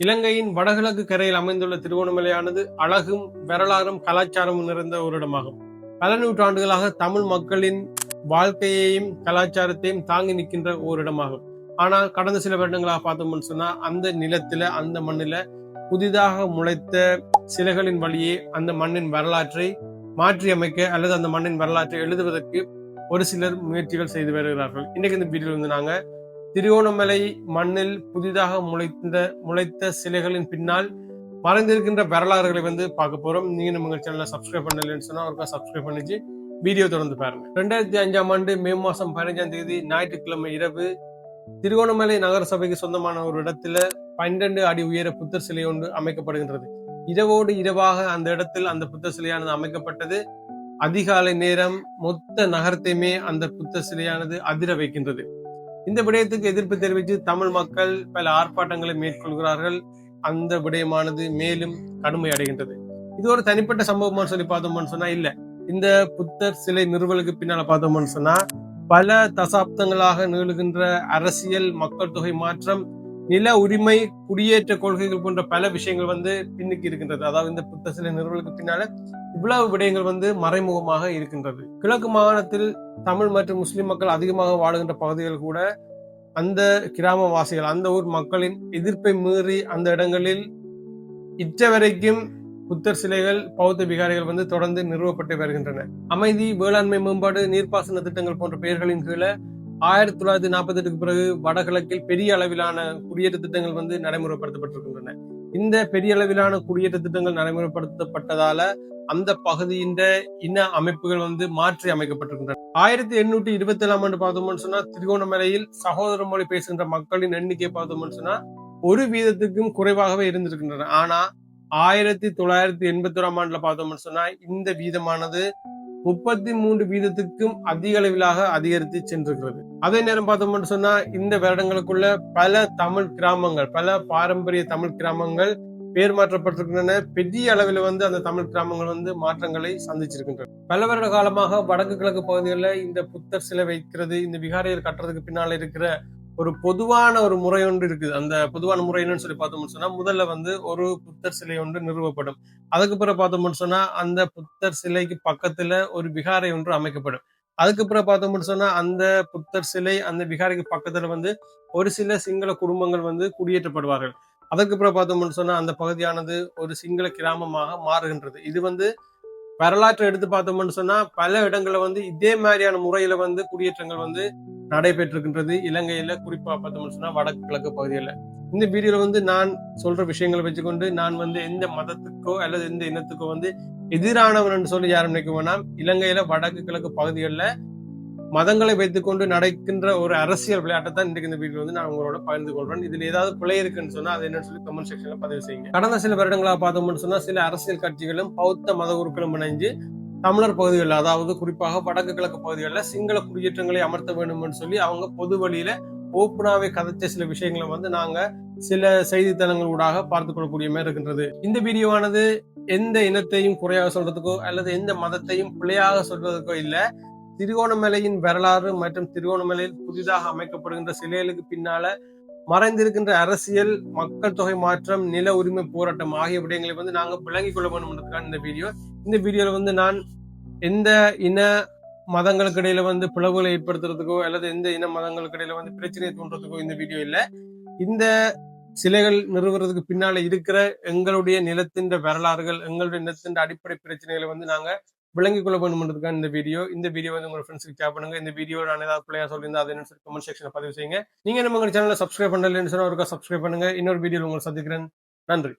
இலங்கையின் வடகிழக்கு கரையில் அமைந்துள்ள திருவோணமலையானது அழகும் வரலாறும் கலாச்சாரமும் நிறைந்த ஒரு இடமாகும். பல நூற்றாண்டுகளாக தமிழ் மக்களின் வாழ்க்கையையும் கலாச்சாரத்தையும் தாங்கி நிற்கின்ற ஒரு இடமாகும். ஆனால் கடந்த சில வருடங்களாக பார்த்தோம்னு சொன்னா அந்த நிலத்துல அந்த மண்ணில புதிதாக முளைத்த சிலைகளின் வழியே அந்த மண்ணின் வரலாற்றை மாற்றி அமைக்க அல்லது அந்த மண்ணின் வரலாற்றை எழுதுவதற்கு ஒரு சிலர் முயற்சிகள் செய்து வருகிறார்கள். இன்னைக்கு இந்த வீட்டில் வந்து நாங்கள் திருவோணமலை மண்ணில் புதிதாக முளைத்த முளைத்த சிலைகளின் பின்னால் மறைந்திருக்கின்ற வரலாறுகளை வந்து பார்க்க போறோம். நீங்க நம்ம சேனலை சப்ஸ்கிரைப் பண்ணலன்னு சொன்னா ஒருக்கா சப்ஸ்கிரைப் பண்ணிச்சு. வீடியோ தொடர்ந்து பாருங்க. ரெண்டாயிரத்தி அஞ்சாம் ஆண்டு மே மாசம் பதினஞ்சாம் தேதி ஞாயிற்றுக்கிழமை இரவு திருகோணமலை நகர சபைக்கு சொந்தமான ஒரு இடத்துல பன்னிரண்டு அடி உயர புத்தர் சிலை ஒன்று அமைக்கப்படுகின்றது. இரவோடு இரவாக அந்த இடத்தில் அந்த புத்தர் சிலையானது அமைக்கப்பட்டது. அதிகாலை நேரம் மொத்த நகரத்தையுமே அந்த புத்தர் சிலையானது அதிர வைக்கின்றது. இந்த விடயத்துக்கு எதிர்ப்பு தெரிவித்து தமிழ் மக்கள் பல ஆர்ப்பாட்டங்களை மேற்கொள்கிறார்கள். அந்த விடயமானது மேலும் கடுமை அடைகின்றது. இது ஒரு தனிப்பட்ட சம்பவம்னு சொல்லி பார்த்தோம்னு சொன்னா இல்ல. இந்த புத்தர் சிலை நிறுவலுக்கு பின்னால பார்த்தோம்னு சொன்னா பல தசாப்தங்களாக நிகழ்கின்ற அரசியல் மக்கள் தொகை மாற்றம் நில உரிமை குடியேற்ற கொள்கைகள் போன்ற பல விஷயங்கள் வந்து பின்னுக்கு இருக்கின்றது. அதாவது இந்த புத்த சிலை நிறுவலுக்கு பின்னால இவ்வளவு விடயங்கள் வந்து மறைமுகமாக இருக்கின்றது. கிழக்கு மாகாணத்தில் தமிழ் மற்றும் முஸ்லிம் மக்கள் அதிகமாக வாழுகின்ற பகுதிகள் கூட அந்த கிராமவாசிகள் அந்த ஊர் மக்களின் எதிர்ப்பை மீறி அந்த இடங்களில் இற்ற வரைக்கும் புத்தர் சிலைகள் பௌத்த விகாரிகள் வந்து தொடர்ந்து நிறுவப்பட்டு வருகின்றன. அமைதி வேளாண்மை மேம்பாடு நீர்ப்பாசன திட்டங்கள் போன்ற பெயர்களின் கீழே ஆயிரத்தி தொள்ளாயிரத்தி நாற்பத்தி எட்டுக்கு பிறகு வடகிழக்கில் பெரிய அளவிலான குடியேற்ற திட்டங்கள் வந்து நடைமுறைப்படுத்தப்பட்டிருக்கின்றன. இந்த பெரிய அளவிலான குடியேற்ற திட்டங்கள் நடைமுறைப்படுத்தப்பட்டதால அந்த பகுதியின் இன அமைப்புகள் வந்து மாற்றி அமைக்கப்பட்டிருக்கின்றன. ஆயிரத்தி எண்ணூற்றி இருபத்தி ஏழாம் ஆண்டு பார்த்தோம்னு சொன்னா திருகோணமலையில் சகோதர மொழி பேசுகின்ற மக்களின் எண்ணிக்கை பார்த்தோம்னு சொன்னா ஒரு வீதத்துக்கும் குறைவாகவே இருந்திருக்கின்றன. ஆனா ஆயிரத்தி தொள்ளாயிரத்தி எண்பத்தி ஓராம் ஆண்டுல பார்த்தோம்னு சொன்னா இந்த வீதமானது முப்பத்தி மூன்று வீதத்துக்கும் அதிக அளவிலாக அதிகரித்து சென்றிருக்கிறது. அதே நேரம் பார்த்தோம்னு சொன்னா இந்த வருடங்களுக்குள்ள பல தமிழ் கிராமங்கள் பல பாரம்பரிய தமிழ் கிராமங்கள் பேர் மாற்றப்பட்டிருக்கின்றன. பெரிய அளவில் வந்து அந்த தமிழ் கிராமங்கள் வந்து மாற்றங்களை சந்திச்சிருக்கின்றன. பல வருட காலமாக வடக்கு கிழக்கு பகுதிகளில் இந்த புத்தர் சிலை வைக்கிறது இந்த விகாரையர் கட்டுறதுக்கு பின்னால இருக்கிற ஒரு பொதுவான ஒரு முறை ஒன்று இருக்குது. அந்த பொதுவான முறை என்னன்னு சொல்லி பார்த்தோம்னு சொன்னா முதல்ல வந்து ஒரு புத்தர் சிலை ஒன்று நிறுவப்படும். அதுக்கு பிறகு பார்த்தோம்னு சொன்னா அந்த புத்தர் சிலைக்கு பக்கத்துல ஒரு விகாரை ஒன்று அமைக்கப்படும். அதுக்கு பிறகு பார்த்தோம்னு சொன்னா அந்த புத்தர் சிலை அந்த விகாரைக்கு பக்கத்துல வந்து ஒரு சில சிங்கள குடும்பங்கள் வந்து குடியேற்றப்படுவார்கள். அதற்கு பிறகு பார்த்தோம்னு சொன்னா அந்த பகுதியானது ஒரு சிங்கள கிராமமாக மாறுகின்றது. இது வந்து வரலாற்றை எடுத்து பார்த்தோம்னு சொன்னா பல இடங்கள்ல வந்து இதே மாதிரியான முறையில வந்து குடியேற்றங்கள் வந்து நடைபெற்றிருக்கின்றது. இலங்கையில குறிப்பா பார்த்தோம்னு சொன்னா வடக்கு கிழக்கு பகுதியில இந்த வீடியோல வந்து நான் சொல்ற விஷயங்களை வச்சுக்கொண்டு நான் வந்து எந்த மதத்துக்கோ அல்லது எந்த இனத்துக்கோ வந்து எதிரானவன் சொல்லி யாரும் நினைக்க வேணாம். இலங்கையில வடக்கு கிழக்கு பகுதிகளில் மதங்களை வைத்துக்கொண்டு நடக்கின்ற ஒரு அரசியல் விளையாட்டை தான் இன்றைக்கு இந்த வீடியோ வந்து நான் உங்களோட பகிர்ந்து கொள்றேன். இதுல ஏதாவது பிழை இருக்குன்னு சொன்னா அது என்னன்னு சொல்லி கமெண்ட் செக்ஷன்ல பதிவு செய்யுங்க. கடந்த சில வருடங்களாக பார்த்தோம்னு சொன்னா சில அரசியல் கட்சிகளும் பௌத்த மத குருக்களும் இணைஞ்சு தமிழர் பகுதிகளில் அதாவது குறிப்பாக வடக்கு கிழக்கு பகுதிகளில் சிங்கள குடியேற்றங்களை அமர்த்த வேண்டும்னு சொல்லி அவங்க பொது வழியில ஓப்பனாவே கதைச்ச சில விஷயங்களை வந்து நாங்க சில செய்தித்தளங்கள் ஊடாக பார்த்து கொள்ளக்கூடிய மாதிரி இருக்கின்றது. இந்த வீடியோவானது எந்த இனத்தையும் குறையாக சொல்றதுக்கோ அல்லது எந்த மதத்தையும் பிழையாக சொல்வதற்கோ இல்லை திருகோணமலையின் வரலாறு மற்றும் திருகோணமலையில் புதிதாக அமைக்கப்படுகின்ற சிலைகளுக்கு பின்னால மறைந்திருக்கின்ற அரசியல் மக்கள் தொகை மாற்றம் நில உரிமை போராட்டம் ஆகிய விடயங்களை வந்து நாங்க விளங்கிக் கொள்ள வேண்டும்ன்றதுக்கான இந்த வீடியோ. இந்த வீடியோல வந்து நான் எந்த இன மதங்களுக்கு இடையில வந்து பிளவுகளை ஏற்படுத்துறதுக்கோ அல்லது எந்த இன மதங்களுக்கு இடையில வந்து பிரச்சனையை தோன்றதுக்கோ இந்த வீடியோ இல்ல. இந்த சிலைகள் நிறுவுறதுக்கு பின்னால இருக்கிற எங்களுடைய நிலத்தின் வரலாறுகள் எங்களுடைய நிலத்தின் அடிப்படை பிரச்சனைகளை வந்து நாங்க விளங்கிக் கொள்ள வேண்டும்ன்றதுக்கான இந்த வீடியோ இந்த வீடியோ வந்து உங்க ஃப்ரெண்ட்ஸ்க்கு ஷேர் பண்ணுங்க. இந்த வீடியோ நான் ஏதாவது பிள்ளையா சொல்லியிருந்தா அதை என்ன கமெண்ட் செக்ஷன்ல பதிவு செய்யுங்க. நீங்க நம்ம சேனலை சப்ஸ்கிரைப் பண்ணலன்னு சொன்னா ஒருக்கா சப்ஸ்கிரைப் பண்ணுங்க. இன்னொரு வீடியோ உங்களை சந்திக்கிறேன். நன்றி.